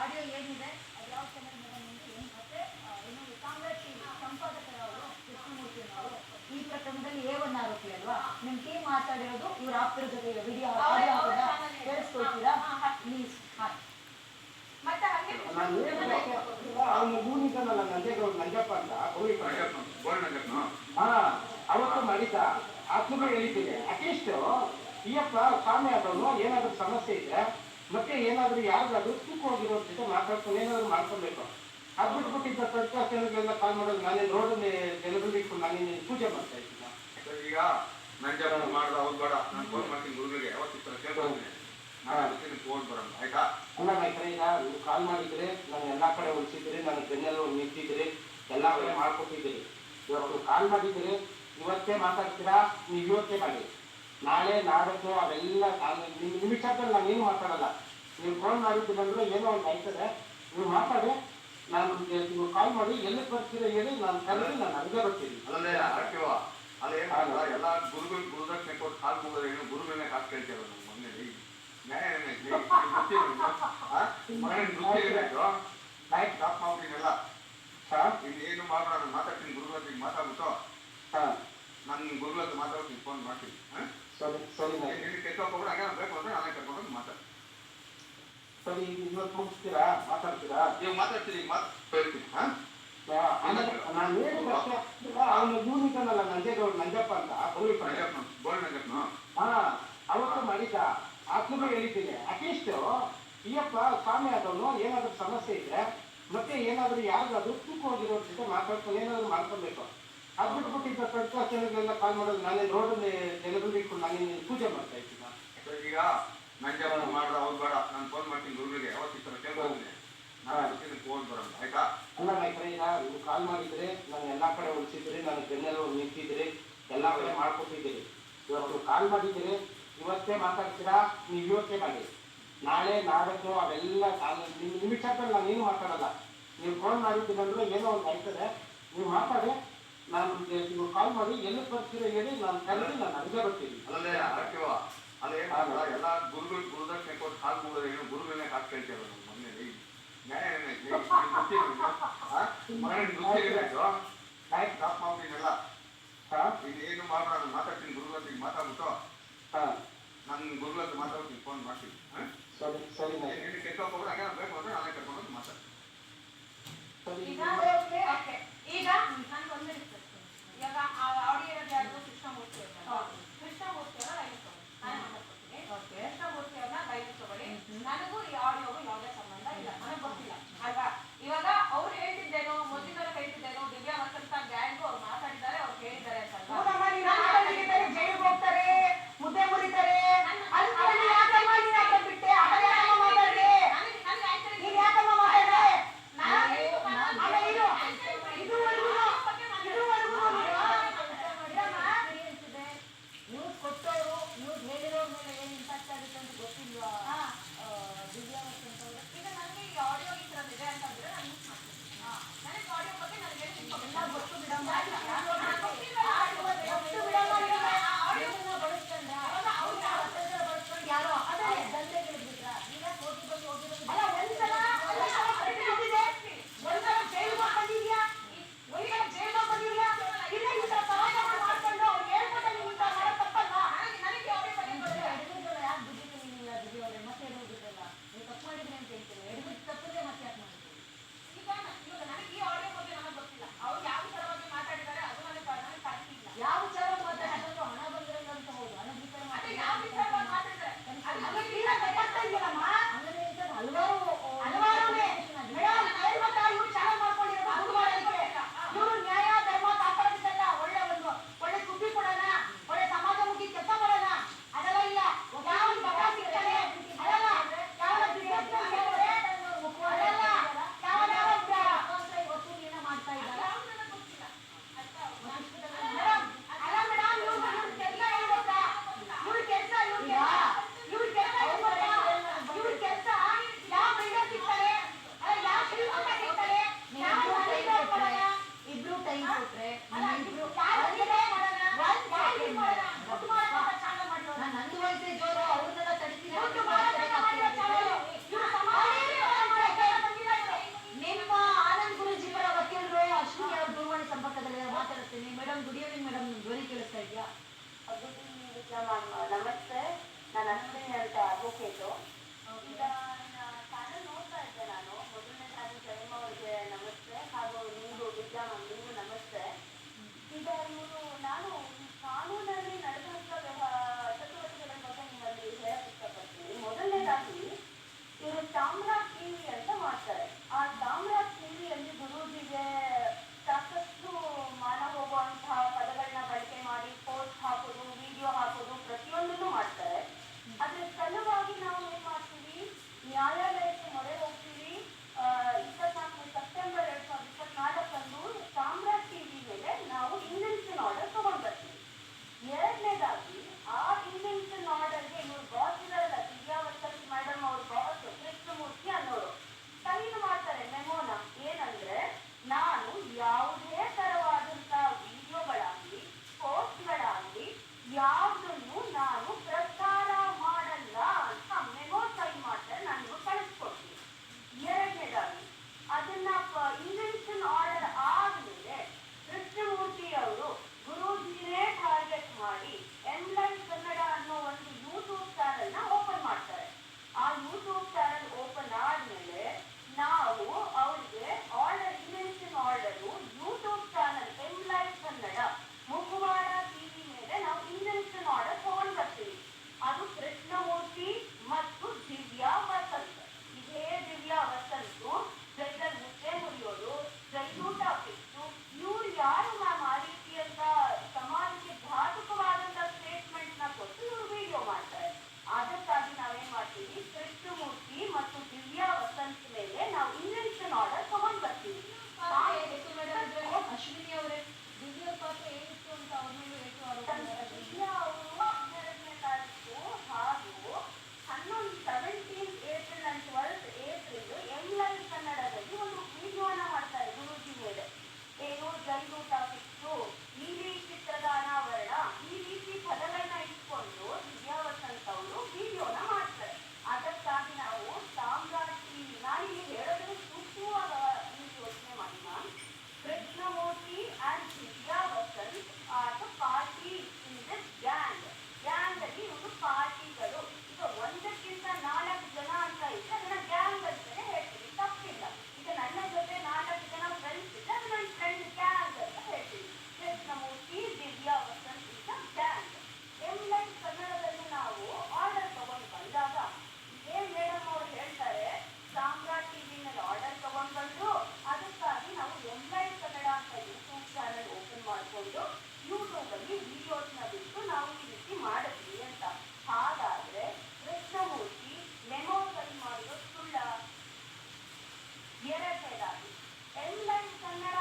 Audio ಏನಿದೆ ಅದು ಯಾವ ಚಾನಲ್ ಏನು ಮತ್ತೆ ಏನು ಕಾಂಗ್ರೆಸ್ ಸಂಪಾದಕರವರು ಕೃಷ್ಣಮೂರ್ತಿ ಅವರು ಈ ಪ್ರಕರಣದಲ್ಲಿ ಏ ಒನ್ ಆರೋಪಿ ಅಲ್ವಾ? ನಿಮ್ ಟೀಮ್ ಮಾತಾಡಿರೋದು ಇವ್ರ ಆಪ್ತರ ಜೊತೆ ಇರೋ ವಿಡಿಯೋ ಕೇಳಿಸ್ಕೊಳ್ತೀರಾ? ಪ್ಲೀಸ್ ಹಾಂ. ಮತ್ತೆ ಹಾಗೆ ಅವನು ಭೂಮಿಕನಲ್ಲ ನಂಜೇಗೌಡ ನಂಜಪ್ಪ ಅಂತ. ಭೂಮಿಕ. ಹಾ ಅವತ್ತು ಮಾಡಿದ ಆತ್ಮಗಳು ಹೇಳಿದ್ದೀನಿ ಅಟ್ಲೀಸ್ಟ್ ಈ ಸ್ವಾಮಿ ಆದವನು ಏನಾದರೂ ಸಮಸ್ಯೆ ಇದ್ರೆ ಮತ್ತೆ ಏನಾದ್ರೂ ಯಾರಿಗಾದ್ರೂ ತೂಕ ಹೋಗಿರೋ ಜೊತೆ ಮಾತಾಡ್ಕೊಂಡು ಏನಾದ್ರು ಮಾಡ್ಕೊಬೇಕು ಅದು ಬಿಟ್ಬಿಟ್ಟಿದ್ದ ಜನಗಳೆಲ್ಲ ಕಾಲ್ ಮಾಡೋದು ನಾನೇ ರೋಡಲ್ಲಿ ಇಟ್ಕೊಂಡು ನಾನೇ ಪೂಜೆ ಮಾಡ್ತಾ ಇದ್ದೀನಿ? ಈಗ ನಂಜಪ್ಪ ಮಾಡ್ದ ಅವ್ರು ಬೇಡ. ನಾನು ಫೋನ್ ಮಾಡ್ತೀನಿ ಗುರುಗಳಿಗೆ. ಯಾವತ್ತು ಈ ಥರ ಕೇಳ್ಕೊಳ್ತೀನಿ ನಾನು ಅದಕ್ಕೆ ಫೋನ್ ಬರೋಣ ಆಯ್ತಾ? ಅಲ್ಲ ನಾಯ್ಕರ ಈಗ ನೀವು ಕಾಲ್ ಮಾಡಿದ್ರೆ ನಾನು ಎಲ್ಲ ಕಡೆ ಉಳಿಸಿದ್ರಿ ನಾನು ಬೆನ್ನೆಲ್ಲ ನಿಂತಿದ್ರಿ ಎಲ್ಲ ಕಡೆ ಮಾಡ್ಕೊಟ್ಟಿದ್ದೀರಿ ಇವತ್ತು ಕಾಲ್ ಮಾಡಿದ್ರೆ ಇವತ್ತೇ ಮಾತಾಡ್ತೀರಾ? ನೀವು ಇವತ್ತೇ ಮಾಡಿ. ನಾಳೆ ನಾಡದ್ದು ಅವೆಲ್ಲ ನಿಮ್ಗೆ ನಿಮ್ ನಿಮಿಷದಲ್ಲಿ ನಾನು ಏನು ಮಾತಾಡಲ್ಲ. ನೀವು ಫೋನ್ ಮಾಡಿದ್ದೀರಂದ್ರೆ ಏನೋ ಒಂದು ಆಯ್ತದೆ. ನೀವು ಮಾತಾಡಿ ನಾನು ನೀವು ಕಾಲ್ ಮಾಡಿ ಎಲ್ಲಿ ಬರ್ತೀರ ಹೇಳಿ ನಾನು ಕರೆದು ನಾನು ಅಲ್ಲಿಗೆ ಬರ್ತೀನಿ. ಅಲ್ಲೇ ಅಕ್ಕಿವ ಅದೇ ಎಲ್ಲ ಗುರುಗಳು ಗುರುದಕ್ಷಿಣೆ ಕೊಟ್ಟು ಕಾಲ್ ಮುಗಿದ್ರೆ ಏನು ಗುರುಗಳನ್ನೇ ಕಾಲು ಕೇಳ್ತೀರ ನಮ್ಮ ಮನೇಲಿ? ಮನೇಲಿ ಗೊತ್ತಿಲ್ಲ ಆಯ್ತು. ಸ್ಟಾಪ್ ಮಾಡ್ಬಿಟ್ಟಿನೆಲ್ಲ ಇನ್ನೇನು ಮಾಡ್ಬೇಡ ಮಾತಾಡ್ತೀನಿ ಗುರುಗಳ ಹತ್ರ ಈಗ ಮಾತಾಡ್ಬಿಟ್ಟು ಹಾ ಮಾತಾಡ್ತೀನಿ ಫೋನ್ ಮಾಡ್ತೀನಿ. ಹಾಂ? ಸರಿ ಸರಿ. ನಿನ್ನ ಕೆತ್ತೋಕೆ ಹೋಗ್ಬಿಡ ಹಾಗೆ ಬೇಕು ಅಂದ್ರೆ ನಾನೇ ಕರ್ಕೊಂಡು ಮಾತಾಡ್ತೀನಿ. ಸರಿ ಇವತ್ತು ಮುಗಿಸ್ತೀರಾ? ಮಾತಾಡ್ತೀರಾ? ನೀವು ಮಾತಾಡ್ತೀನಿ ಈಗ ಮಾತು ಹೇಳ್ತೀನಿ ಹಾಂ? ನಾನು ಹೇಳಿದಷ್ಟೇ ಅವನು ಭೂಮಿಕನಲ್ಲ ನಂಜೇಗೌಡ ನಂಜಪ್ಪ ಅಂತ ನಂಜಪ್ಪ ಬೋಲ್ ನಂಜಪ್ಪನ ಹಾ ಅವತ್ತು ಮಾಡಿದ ಆತ್ಮಗೂ ಹೇಳಿದ್ದೀನಿ ಅಟ್ಲೀಸ್ಟ್ ಈಯಪ್ಪ ಸ್ವಾಮಿ ಆದವನು ಏನಾದ್ರೂ ಸಮಸ್ಯೆ ಇದ್ರೆ ಮತ್ತೆ ಏನಾದ್ರೂ ಯಾರಿಗಾದ್ರೂ ತೂಕ ಹೋಗಿರೋ ಜೊತೆ ಮಾತಾಡ್ಕೊಂಡು ಏನಾದ್ರೂ ಮಾಡ್ಕೊಬೇಕು ಅದು ಬಿಟ್ಬಿಟ್ಟಿದ್ದ ಸರ್ಕಾರಗಳಿಗೆಲ್ಲ ಕಾಲ್ ಮಾಡೋದು ನಾನೇ ರೋಡಲ್ಲಿ ಜನರಲ್ಲಿ ಇಟ್ಕೊಂಡು ನಾನೇ ಪೂಜೆ ಮಾಡ್ತಾ ಇದ್ದೀನಿ. ಈಗ ನಂಜಪ್ಪ ಮಾಡ್ದ ಅವ್ರು ಬೇಡ ನಾನು ಫೋನ್ ಮಾಡ್ತೀನಿ ಗುರುಗಳಿಗೆ ಯಾವತ್ತು ಈ ಥರ ಕೇಳ್ಕೊಳ್ತೀನಿ ನಾನು ಫೋನ್ ಬರೋಣ ಆಯ್ತಾ? ಅಲ್ಲ ಈಗ ನೀವು ಕಾಲ್ ಮಾಡಿದ್ರೆ ನಾನು ಎಲ್ಲ ಕಡೆ ಉಳಿಸಿದ್ರಿ ನಾನು ಬೆನ್ನೆಲ್ಲ ನಿಂತಿದ್ರಿ ಎಲ್ಲ ಕಡೆ ಮಾಡ್ಕೊಟ್ಟಿದ್ದೀರಿ ಇವತ್ತು ಕಾಲ್ ಮಾಡಿದ್ದೀರಿ ಇವತ್ತೇ ಮಾತಾಡ್ತೀರಾ? ನೀವು ಇವತ್ತೇ ಮಾಡಿ. ನಾಳೆ ನಾಡದ್ದು ಅವೆಲ್ಲ ನಿಮ್ಮ ಲಿಮಿಟ್ ನಿಮಿಷದಲ್ಲಿ ನಾನು ಏನು ಮಾತಾಡಲ್ಲ. ನೀವು ಫೋನ್ ಮಾಡಿದ್ದೀರಂದ್ರೆ ಏನೋ ಒಂದು ಆಯ್ತದೆ ನೀವು ಮಾತಾಡಿ. ನಾನು ನೀವು ಕಾಲ್ ಮಾಡಿ ಎಲ್ಲಿ ಬರ್ತೀರಾ ಹೇಳಿ ನಾನು ಕರೆದಿ ನಾನು ಅಲ್ಲಿಗೆ ಬರ್ತೀನಿ. ಅಲ್ಲೇ ಅಕ್ಕಿವ ಅಲ್ಲೇ ಏನ್ ಎಲ್ಲ ಗುರುಗಳು ಗುರುದಕ್ಷಿಣೆ ಕೊಟ್ಟು ಕಾಲ್ ಮುಗಿದ್ರೆ ಏನು? ಗುರುಗಳನ್ನೇ ಕಾಲು ಕೇಳ್ತೀರ ಆಯ್ತು. ಸ್ಟಾಪ್ ಮಾಡ್ಬಿಟ್ಟಿನೆಲ್ಲ ಹಾ? ಇನ್ನೇನು ಮಾಡ್ಬೇಡ ನಾನು ಮಾತಾಡ್ತೀನಿ ಗುರುಗಳಿಗೆ ಹತ್ರ ಮಾತಾಡ್ಬಿಟ್ಟು. ಹಾ. ನಾನು ಗುರುಗಳ ಹತ್ರ ಮಾತಾಡ್ತೀನಿ ಫೋನ್ ಮಾಡ್ತೀನಿ. ಹಾ? ಸರಿ ಸರಿ ಕೆತ್ತೋಕೆ ಹೋಗ್ಬಿಡ ಹಾಗೆ ಬೇಕು ಅಂದ್ರೆ ನಾನೇ ಕರ್ಕೊಂಡು ಮಾತಾಡ್ತೀನಿ. ಎಲ್ಲ ಕನ್ನಡ